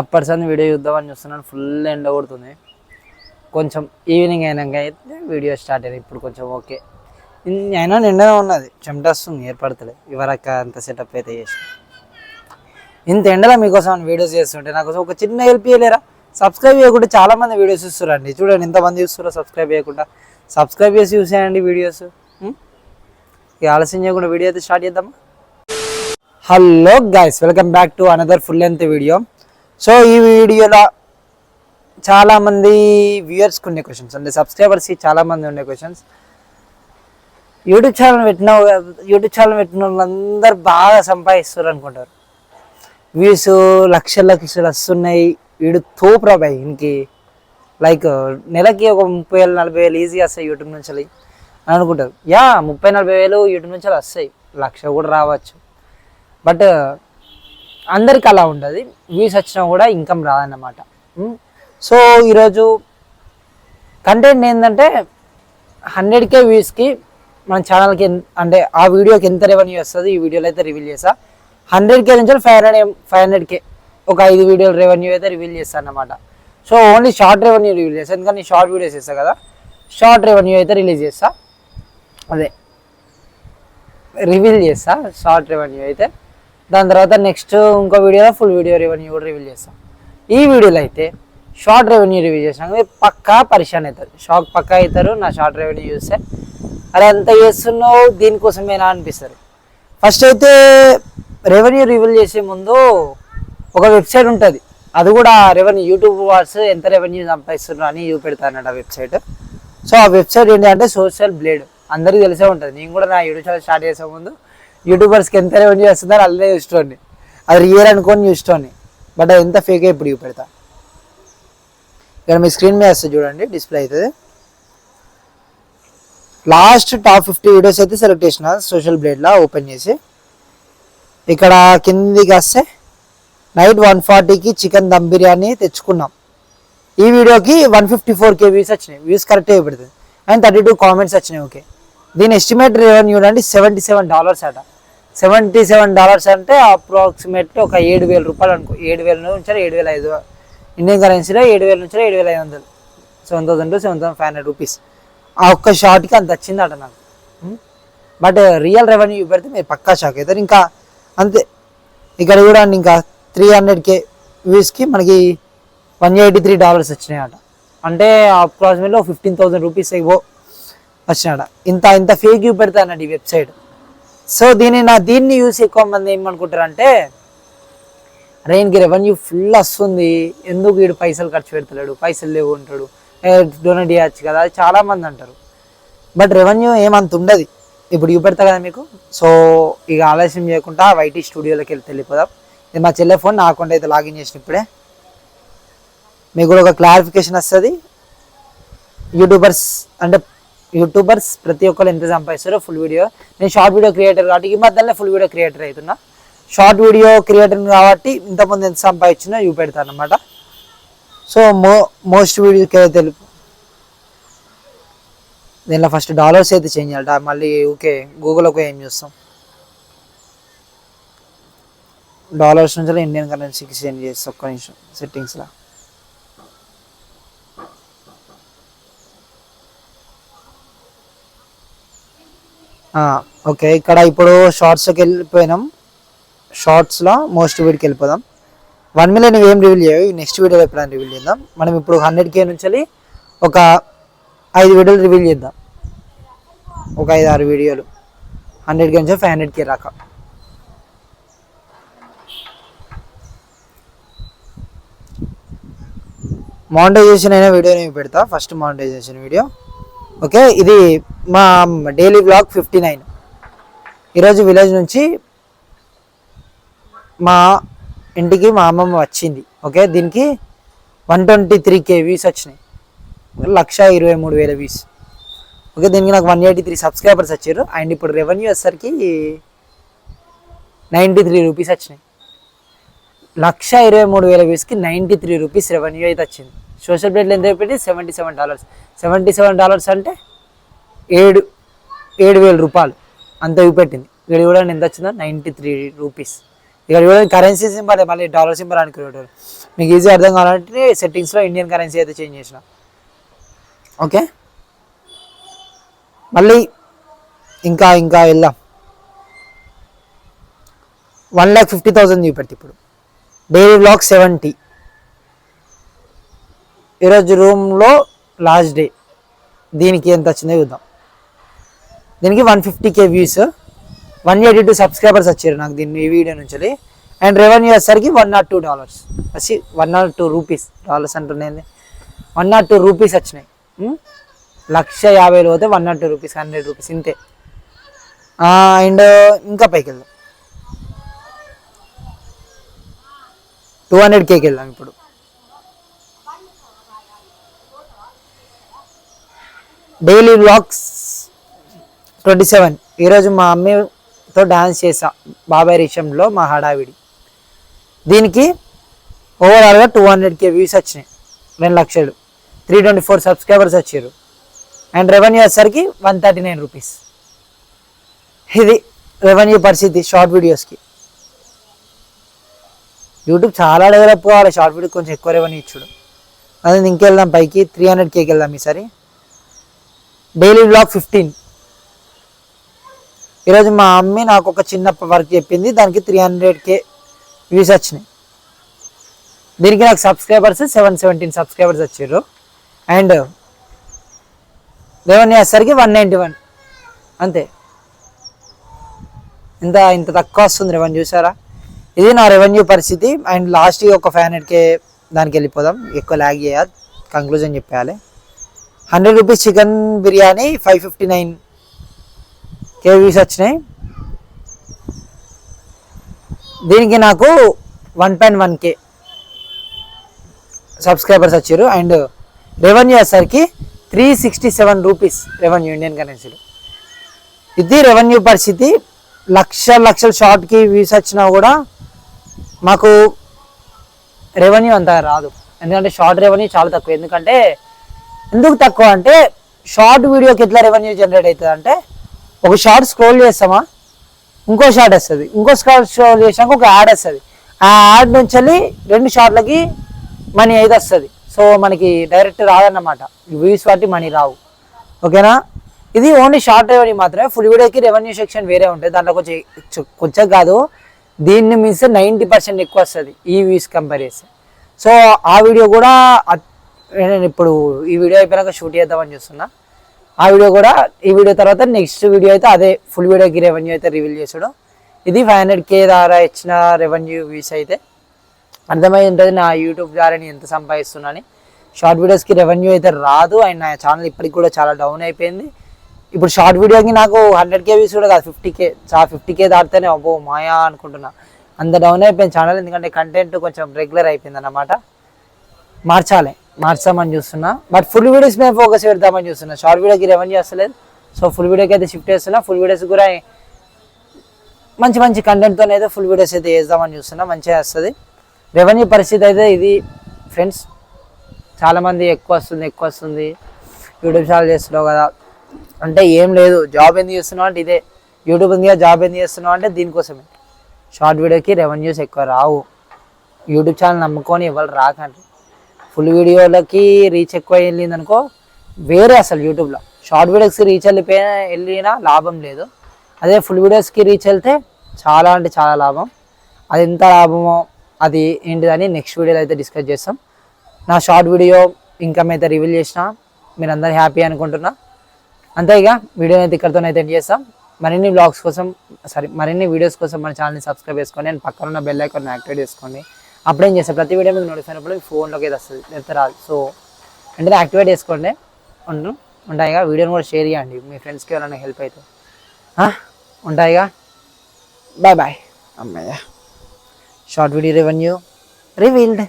అప్పటి సంది వీడియో చూద్దామని చూస్తున్నాను. ఫుల్ ఎండ కొడుతుంది. కొంచెం ఈవినింగ్ అయినాక అయితే వీడియో స్టార్ట్ అయింది ఇప్పుడు కొంచెం ఓకే అయినా నిండనే ఉన్నది. చెమట వస్తుంది ఏర్పడతలే ఇవరక అంత సెటప్ అయితే చేసి ఇంత ఎండలో మీకోసం వీడియోస్ చేస్తుంటే నాకు ఒక చిన్న హెల్ప్ చేయలేరా? సబ్స్క్రైబ్ చేయకుండా చాలామంది వీడియోస్ చూస్తారండి. చూడండి ఎంతమంది చూస్తారో సబ్స్క్రైబ్ చేయకుండా. సబ్స్క్రైబ్ చేసి చూసేయండి వీడియోస్ ఇక ఆలస్యం చేయకుండా వీడియో అయితే స్టార్ట్ చేద్దామా? Hello guys welcome back to another full length video so ఈ వీడియోలో చాలామంది వ్యూయర్స్కి ఉండే క్వశ్చన్స్ అంటే సబ్స్క్రైబర్స్కి చాలామంది ఉండే క్వశ్చన్స్ యూట్యూబ్ ఛానల్ పెట్టిన యూట్యూబ్ ఛానల్ పెట్టిన వాళ్ళందరూ బాగా సంపాదిస్తారు అనుకుంటారు. వ్యూస్ లక్షల లక్షలు వస్తున్నాయి వీడు తోపురా బాయ్ ఇంకి లైక్ నెలకి ఒక ముప్పై వేలు నలభై వేలు ఈజీగా వస్తాయి యూట్యూబ్ నుంచి అని అనుకుంటారు. యా ముప్పై నలభై వేలు యూట్యూబ్ నుంచి వస్తాయి. లక్ష కూడా రావచ్చు. బట్ అందరికి అలా ఉండదు. వ్యూస్ వచ్చినా కూడా ఇన్కమ్ రాదన్నమాట. సో ఈరోజు కంటెంట్ ఏంటంటే హండ్రెడ్ కే వ్యూస్కి మన ఛానల్కి అంటే ఆ వీడియోకి ఎంత రెవెన్యూ వస్తుంది ఈ వీడియోలో అయితే రివీల్ చేస్తా. హండ్రెడ్ కే నుంచి five hundred five hundred K ఒక ఐదు వీడియోల రెవెన్యూ అయితే రివీల్ చేస్తాను అనమాట so only short revenue reveal చేస్తాను ఎందుకంటే నేను షార్ట్ వీడియోస్ చేస్తాను కదా. షార్ట్ రెవెన్యూ అయితే రిలీజ్ చేస్తా. అదే. రివీల్ చేస్తా షార్ట్ రెవెన్యూ అయితే. దాని తర్వాత నెక్స్ట్ ఇంకో వీడియోలో ఫుల్ వీడియో రెవెన్యూ కూడా రివీల్ చేస్తాం. ఈ వీడియోలో అయితే షార్ట్ రెవెన్యూ రివ్యూ చేసినాక పక్కా పరిశాన్ అవుతారు. షాక్ పక్కా అవుతారు నా షార్ట్ రెవెన్యూ చూస్తే. అరే ఎంత చేస్తున్నావు దీనికోసమేనా అనిపిస్తారు ఫస్ట్ అయితే రెవెన్యూ రివీల్ చేసే ముందు ఒక వెబ్సైట్ ఉంటుంది. అది కూడా రెవెన్యూ యూట్యూబ్ వాట్స్ ఎంత రెవెన్యూ సంపాదిస్తున్నారు అని చూపెడతానట ఆ వెబ్సైట్ సో ఆ వెబ్సైట్ ఏంటి అంటే సోషల్ బ్లేడ్ అందరికీ తెలిసే ఉంటుంది. నేను కూడా నా యూట్యూబ్ ఛానల్ స్టార్ట్ చేసే ముందు యూట్యూబర్స్కి ఎంత రెవెన్యూ వస్తుందో అల్లే చూసుకోండి అది రియల్ అనుకొని చూసుకోండి బట్ అది ఎంత ఫేక్ ఇప్పుడు చూపెడతా. ఇక్కడ మీ స్క్రీన్ మీద వస్తుంది చూడండి డిస్ప్లే అవుతుంది. లాస్ట్ టాప్ ఫిఫ్టీ వీడియోస్ అయితే సెలెక్ట్ చేసిన సోషల్ బ్లేడ్లో ఓపెన్ చేసి. ఇక్కడ కిందికి వస్తే నైట్ వన్ ఫార్టీకి చికెన్ దమ్ బిర్యానీ తెచ్చుకున్నాం. ఈ వీడియోకి one fifty four K views వచ్చినాయి. వ్యూస్ కరెక్టే పెడుతుంది అండ్ థర్టీ టూ కామెంట్స్ వచ్చినాయి ఓకే దీని ఎస్టిమేట్ రెవెన్యూ అండి సెవెంటీ సెవెన్ డాలర్స్ అట. సెవెంటీ సెవెన్ డాలర్స్ అంటే అప్రాక్సిమేట్లీ ఒక ఏడు వేల రూపాయలు అనుకో. ఏడు వేల నుంచి ఏడు వేల ఐదు ఇండియన్ కరెన్సీలో ఏడు వేల నుంచి ఏడు వేల ఐదు వందలు. Seven thousand to seven thousand five hundred rupees. ఆ ఒక్క షార్ట్కి అంత వచ్చిందట నాకు. బట్ రియల్ రెవెన్యూ పెడితే మీరు పక్కా షాక్ అవుతారు. ఇంకా అంతే. ఇక్కడ కూడా ఇంకా త్రీ హండ్రెడ్ కే వ్యూస్కి మనకి వన్ ఎయిటీ త్రీ డాలర్స్ వచ్చినాయట. అంటే అప్రాక్సిమేట్లీ ఫిఫ్టీన్ థౌసండ్ రూపీస్ ఇవ్వో వచ్చినాడ ఇంత ఇంత ఫేక్ వ్యూ పెడతానండి ఈ వెబ్సైట్. సో దీన్ని నా దీన్ని యూస్ ఎక్కువ మంది ఏమనుకుంటారంటే రెయిన్కి రెవెన్యూ ఫుల్ వస్తుంది. ఎందుకు వీడు పైసలు ఖర్చు పెడతలేడు? పైసలు లేవు ఉంటాడు డొనేట్ చేయొచ్చు కదా అది చాలా మంది అంటారు. బట్ రెవెన్యూ ఏమంత ఉండదు. ఇప్పుడు చూపెడతా కదా మీకు. సో ఇక ఆలస్యం చేయకుండా వైటీ స్టూడియోలోకి వెళ్ళి వెళ్ళిపోదాం ఇది మా చెల్లె ఫోన్ నా అకౌంట్ అయితే లాగిన్ చేసిన ఇప్పుడే. మీకు కూడా ఒక క్లారిఫికేషన్ వస్తుంది. యూట్యూబర్స్ అంటే యూట్యూబర్స్ ప్రతి ఒక్కరు ఎంత సంపాదిస్తారో ఫుల్ వీడియో నేను షార్ట్ వీడియో క్రియేటర్ కాబట్టి ఈ మధ్యలో ఫుల్ వీడియో క్రియేటర్ అవుతున్నా. షార్ట్ వీడియో క్రియేటర్ కాబట్టి ఇంతకుముందు ఎంత సంపాదించినా చూపెడతాను అనమాట సో మో మోస్ట్ వీడియోకి అయితే తెలుపు దీనిలో ఫస్ట్ డాలర్స్ అయితే చేంజ్ చేయాలట మళ్ళీ ఓకే గూగుల్కి ఏం చూస్తాం. డాలర్స్ నుంచి ఇండియన్ కరెన్సీకి చేంజ్ చేస్తాం ఒక్క నిమిషం సెట్టింగ్స్లో ఓకే ఇక్కడ ఇప్పుడు షార్ట్స్కి వెళ్ళిపోయినాం. షార్ట్స్లో మోస్ట్ వీడికి వెళ్ళిపోదాం. వన్ మిలియన్ ఏం రివీల్ చేయవు నెక్స్ట్ వీడియోలో ఎప్పుడైనా రివీల్ చేద్దాం. మనం ఇప్పుడు హండ్రెడ్ కే నుంచి ఒక ఐదు వీడియోలు రివీల్ చేద్దాం. ఒక ఐదు ఆరు వీడియోలు హండ్రెడ్ కే నుంచి ఫైవ్ హండ్రెడ్ కే రాక మానిటైజేషన్ అయిన వీడియో నేను పెడతా. First monetization video okay? ఇది మా డైలీ బ్లాగ్ ఫిఫ్టీ నైన్. ఈరోజు విలేజ్ నుంచి మా ఇంటికి మా అమ్మమ్మ వచ్చింది. ఓకే? దీనికి one twenty three K views వచ్చినాయి. లక్ష ఇరవై మూడు వేల వ్యూస్. ఓకే? దీనికి నాకు వన్ ఎయిటీ త్రీ సబ్స్క్రైబర్స్ వచ్చారు. అండ్ ఇప్పుడు రెవెన్యూ వచ్చేసరికి నైంటీ త్రీ రూపీస్ వచ్చినాయి. లక్ష ఇరవై మూడు వేల వ్యూస్కి నైంటీ త్రీ రూపీస్ రెవెన్యూ అయితే వచ్చింది. సోషల్ మీడియాలో ఎంత పెట్టి seventy seven dollars. Seventy seven dollars అంటే ఏడు ఏడు వేల రూపాయలు అంత చూపెట్టింది ఇక్కడ కూడా ఎంత వచ్చిందో నైంటీ త్రీ రూపీస్. ఇక్కడ చూడండి కరెన్సీ సింబల్ మళ్ళీ డాలర్ సింబల్ అనుకునేవారు మీకు ఈజీ అర్థం కావాలంటే సెట్టింగ్స్లో ఇండియన్ కరెన్సీ అయితే చేంజ్ చేసిన. ఓకే? మళ్ళీ ఇంకా ఇంకా వెళ్దాం. వన్ ల్యాక్ ఫిఫ్టీ థౌసండ్ చూపెట్టి ఇప్పుడు. Daily blog seventy. ఈరోజు రూమ్లో లాస్ట్ డే. దీనికి ఎంత వచ్చిందో చూద్దాం. దీనికి one fifty K views. One eighty two subscribers వచ్చారు నాకు దీన్ని ఈ వీడియో నుంచి అండ్ రెవెన్యూ వచ్చేసరికి వన్ నాట్ టూ డాలర్స్. వచ్చి one nought two rupees. Dollars అంటున్నాయి వన్ నాట్ టూ రూపీస్ వచ్చినాయి. లక్ష యాభైలో పోతే one nought two rupees hundred rupees ఇంతే. అండ్ ఇంకా పైకి వెళ్దాం. టూ హండ్రెడ్ కేకి వెళ్దాం ఇప్పుడు. డైలీ వ్లాగ్స్ ట్వంటీ సెవెన్ ఈరోజు మా అమ్మతో డాన్స్ చేసా బాబాయ్ రిషంలో మా హడావిడి. దీనికి ఓవరాల్గా టూ హండ్రెడ్ కే వ్యూస్ వచ్చినాయి. రెండు లక్షలు. త్రీ ట్వంటీ ఫోర్ సబ్స్క్రైబర్స్ వచ్చారు. అండ్ రెవెన్యూ వచ్చేసరికి వన్ థర్టీ నైన్ రూపీస్ ఇది రెవెన్యూ పరిస్థితి షార్ట్ వీడియోస్కి యూట్యూబ్ చాలా డెవలప్ కావాలి. షార్ట్ వీడియో కొంచెం ఎక్కువ రెవెన్యూ ఇచ్చుడు. అది ఇంకెళ్దాం పైకి. త్రీ హండ్రెడ్ కేకి వెళ్దాం ఈసారి. Daily blog fifteen. ఈరోజు మా అమ్మ నాకు ఒక చిన్న వర్క్ చెప్పింది దానికి త్రీ హండ్రెడ్ కే వ్యూస్ వచ్చినాయి. దీనికి నాకు సబ్స్క్రైబర్స్ సెవెన్ సెవెంటీన్ సబ్స్క్రైబర్స్ వచ్చారు. అండ్ రెవెన్యూ వచ్చేసరికి వన్ నైంటీ వన్ అంతే. ఇంత ఇంత తక్కువ వస్తుంది రెవెన్యూ చూసారా? ఇది నా రెవెన్యూ పరిస్థితి. అండ్ లాస్ట్ ఒక ఫైవ్ హండ్రెడ్కే దానికి వెళ్ళిపోదాం. ఎక్కువ ల్యాగ్ చేయాలి కంక్లూజన్ చెప్పేయాలి. Hundred rupees chicken biryani five fifty nine K views వచ్చినాయి. దీనికి నాకు one point one K subscribers వచ్చారు. అండ్ రెవెన్యూ వచ్చేసరికి three sixty seven rupees revenue Indian కరెన్సీలో. ఇది రెవెన్యూ పరిస్థితి. లక్ష లక్షల షార్ట్కి వ్యూస్ వచ్చినా కూడా మాకు రెవెన్యూ అంత రాదు. ఎందుకంటే షార్ట్ రెవెన్యూ చాలా తక్కువ. ఎందుకంటే ఎందుకు తక్కువ అంటే షార్ట్ వీడియోకి ఎట్లా రెవెన్యూ జనరేట్ అవుతుంది అంటే ఒక షార్ట్ స్క్రోల్ చేస్తామా? ఇంకో షార్ట్ వస్తుంది. ఇంకో షార్ట్ స్క్రోల్ చేసాక ఒక యాడ్ వస్తుంది. ఆ యాడ్ నుంచి వెళ్ళి రెండు షార్ట్లకి మనీ అయితే వస్తుంది. సో మనకి డైరెక్ట్ రాదన్నమాట. వ్యూస్ వాటి మనీ రావు. ఓకేనా? ఇది ఓన్లీ షార్ట్ రెవెన్యూ మాత్రమే. ఫుల్ వీడియోకి రెవెన్యూ సెక్షన్ వేరే ఉంటుంది. దాంట్లో కొంచెం కొంచెం కాదు. దీన్ని మించి నైంటీ పర్సెంట్ ఎక్కువ వస్తుంది ఈ వ్యూస్ కంపేర్ చేస్తే. సో ఆ వీడియో కూడా అట్- నేను ఇప్పుడు ఈ వీడియో అయిపోయాక షూట్ చేద్దామని చూస్తున్నా. ఆ వీడియో కూడా ఈ వీడియో తర్వాత నెక్స్ట్ వీడియో అయితే అదే ఫుల్ వీడియోకి రెవెన్యూ అయితే రివీల్ చేసాడు ఇది ఫైవ్ హండ్రెడ్ కే ద్వారా ఇచ్చిన రెవెన్యూ వ్యూస్ అయితే. అర్థమై ఉంటుంది నా యూట్యూబ్ ద్వారా నేను ఎంత సంపాదిస్తున్నాను షార్ట్ వీడియోస్కి రెవెన్యూ అయితే రాదు. అండ్ నా ఛానల్ ఇప్పటికి కూడా చాలా డౌన్ అయిపోయింది. ఇప్పుడు షార్ట్ వీడియోకి నాకు హండ్రెడ్ కే వ్యూస్ కూడా కాదు ఫిఫ్టీ కే చాలా ఫిఫ్టీ కే దాటితేనే అబ్బో మాయా అనుకుంటున్నా. అంత డౌన్ అయిపోయింది ఛానల్ ఎందుకంటే కంటెంట్ కొంచెం రెగ్యులర్ అయిపోయింది అన్నమాట. మార్చాలి. మార్చామని చూస్తున్నా. బట్ ఫుల్ వీడియోస్ మీద ఫోకస్ పెడతామని చూస్తున్నా. షార్ట్ వీడియోకి రెవెన్యూ వస్తలేదు సో ఫుల్ వీడియోకి అయితే షిఫ్ట్ చేస్తున్నా. ఫుల్ వీడియోస్ కూడా మంచి మంచి కంటెంట్తో అయితే ఫుల్ వీడియోస్ అయితే వేద్దామని చూస్తున్నా. మంచిగా వస్తుంది రెవెన్యూ పరిస్థితి అయితే ఇది ఫ్రెండ్స్ చాలామంది ఎక్కువ వస్తుంది ఎక్కువ వస్తుంది. యూట్యూబ్ ఛానల్ చేస్తున్నావు కదా. అంటే ఏం లేదు. జాబ్ ఎందుకు చేస్తున్నావు అంటే ఇదే. యూట్యూబ్ ఎందుకు జాబ్ ఎందుకు చేస్తున్నావు అంటే దీనికోసమే. షార్ట్ వీడియోకి రెవెన్యూస్ ఎక్కువ రావు. యూట్యూబ్ ఛానల్ నమ్ముకొని ఎవరు రాకండి. ఫుల్ వీడియోలకి రీచ్ ఎక్కువ వెళ్ళింది అనుకో వేరే అసలు యూట్యూబ్లో షార్ట్ వీడియోస్కి రీచ్ వెళ్ళిపోయినా వెళ్ళినా లాభం లేదు. అదే ఫుల్ వీడియోస్కి రీచ్ వెళ్తే చాలా అంటే చాలా లాభం. అది ఎంత లాభమో అది ఏంటిదని నెక్స్ట్ వీడియోలో అయితే డిస్కస్ చేస్తాం. నా షార్ట్ వీడియో ఇన్కమ్ అయితే రివీల్ చేసిన మీరు అందరు హ్యాపీ అనుకుంటున్నా. అంతే ఇక వీడియోని అయితే ఇక్కడితో అయితే ఎండ్ చేస్తాం. మరిన్ని బ్లాగ్స్ కోసం సారీ మరిన్ని వీడియోస్ కోసం మన ఛానల్ని సబ్స్క్రైబ్ చేసుకోండి అండ్ పక్కన ఉన్న బెల్ ఐకాన్ యాక్టివేట్ చేసుకోండి. అప్పుడేం చేస్తాను ప్రతి వీడియో మీకు నోటిఫై అయినప్పుడు మీ ఫోన్లోకి అయితే వస్తుంది? లేకపోతే రాదు. సో వెంటనే యాక్టివేట్ చేసుకోండి. ఉండు. ఉంటాయిగా వీడియోని కూడా షేర్ చేయండి. మీ ఫ్రెండ్స్కి ఎవరైనా హెల్ప్ అవుతుంది? ఉంటాయిగా బాయ్ బాయ్ అమ్మయ్య. Short video revenue revealed